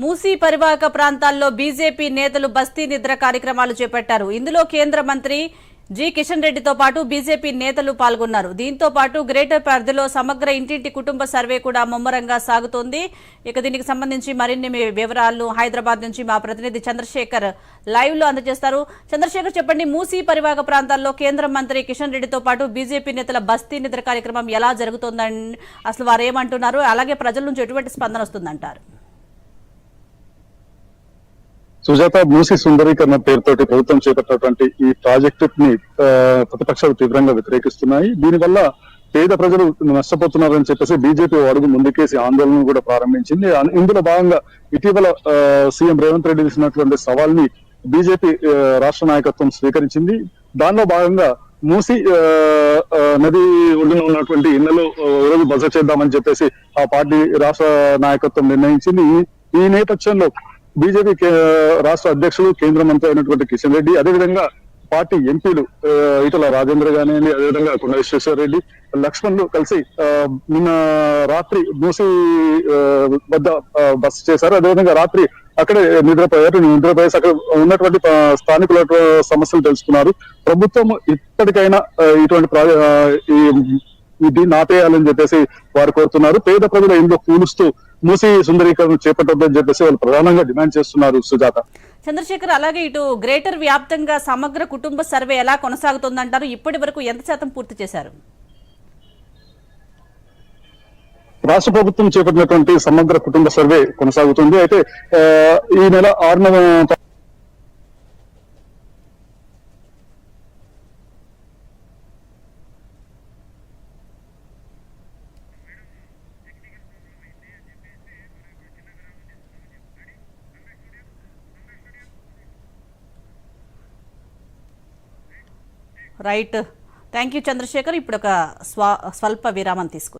మూసీ పరివాహక ప్రాంతాల్లో బీజేపీ నేతలు బస్తీ నిద్ర కార్యక్రమాలు చేపట్టారు. ఇందులో కేంద్ర మంత్రి జి కిషన్ రెడ్డితో పాటు బీజేపీ నేతలు పాల్గొన్నారు. దీంతో పాటు గ్రేటర్ పరిధిలో సమగ్ర ఇంటింటి కుటుంబ సర్వే కూడా ముమ్మరంగా సాగుతోంది. ఇక దీనికి సంబంధించి మరిన్ని మీ వివరాలు హైదరాబాద్ నుంచి మా ప్రతినిధి చంద్రశేఖర్ లైవ్లో అందజేస్తారు. చంద్రశేఖర్ చెప్పండి మూసీ పరివాహక ప్రాంతాల్లో కేంద్ర మంత్రి కిషన్ రెడ్డితో పాటు బీజేపీ నేతల బస్తీ నిద్ర కార్యక్రమం ఎలా జరుగుతోందని అసలు వారు ఏమంటున్నారు? అలాగే ప్రజల నుంచి ఎటువంటి స్పందన వస్తుందంటారు? సుజాత మూసి సుందరీకరణ పేరుతోటి ప్రభుత్వం చేపట్టినటువంటి ఈ ప్రాజెక్టు ని ప్రతిపక్షాలు తీవ్రంగా వ్యతిరేకిస్తున్నాయి. దీనివల్ల పేద ప్రజలు నష్టపోతున్నారని చెప్పేసి బీజేపీ అడుగు ముందుకేసి ఆందోళన కూడా ప్రారంభించింది. ఇందులో భాగంగా ఇటీవల సీఎం రేవంత్ రెడ్డి ఇచ్చినటువంటి సవాల్ని బీజేపీ రాష్ట్ర నాయకత్వం స్వీకరించింది. దానిలో భాగంగా మూసి ఆ, నది ఒడ్డున ఉన్నటువంటి ఇళ్ళలో రోజు బస చేద్దామని చెప్పేసి ఆ పార్టీ రాష్ట్ర నాయకత్వం నిర్ణయించింది. ఈ నేపథ్యంలో బీజేపీ కే- రాష్ట్ర అధ్యక్షులు కేంద్ర మంత్రి అయినటువంటి కిషన్ రెడ్డి అదేవిధంగా పార్టీ ఎంపీలు ఇటల రాజేంద్ర కానివ్వండి అదేవిధంగా కొండ విశ్వేశ్వర రెడ్డి లక్ష్మణ్లు కలిసి నిన్న రాత్రి మూసి వద్ద బస్ చేశారు. అదేవిధంగా రాత్రి అక్కడే నిద్రపోయారు. నిద్రపోయేసి అక్కడ ఉన్నటువంటి స్థానికుల సమస్యలు తెలుసుకున్నారు. ప్రభుత్వం ఇప్పటికైనా ఇటువంటి ప్రా- ఈ దీన్ని ఆపేయాలని చెప్పేసి వారు కోరుతున్నారు. పేద ప్రజల ఇంట్లో కూలుస్తూ మూసి సుందరీకరణ చేపట్టొద్దని చెప్పేసి వాళ్ళు ప్రధానంగా డిమాండ్ చేస్తున్నారు సుజాత. చంద్రశేఖర్ అలాగే ఇటు గ్రేటర్ వ్యాప్తంగా సమగ్ర కుటుంబ సర్వే ఎలా కొనసాగుతోందంటారు? ఇప్పటి వరకు ఎంత శాతం పూర్తి చేశారు? రాష్ట్ర ప్రభుత్వం చేపట్టినటువంటి సమగ్ర కుటుంబ సర్వే కొనసాగుతుంది. అయితే ఈ నెల ఆరున రైట్. Thank you Chandrasekhar. ఇప్పుడు ఒక స్వ స్వల్ప విరామం తీసుకు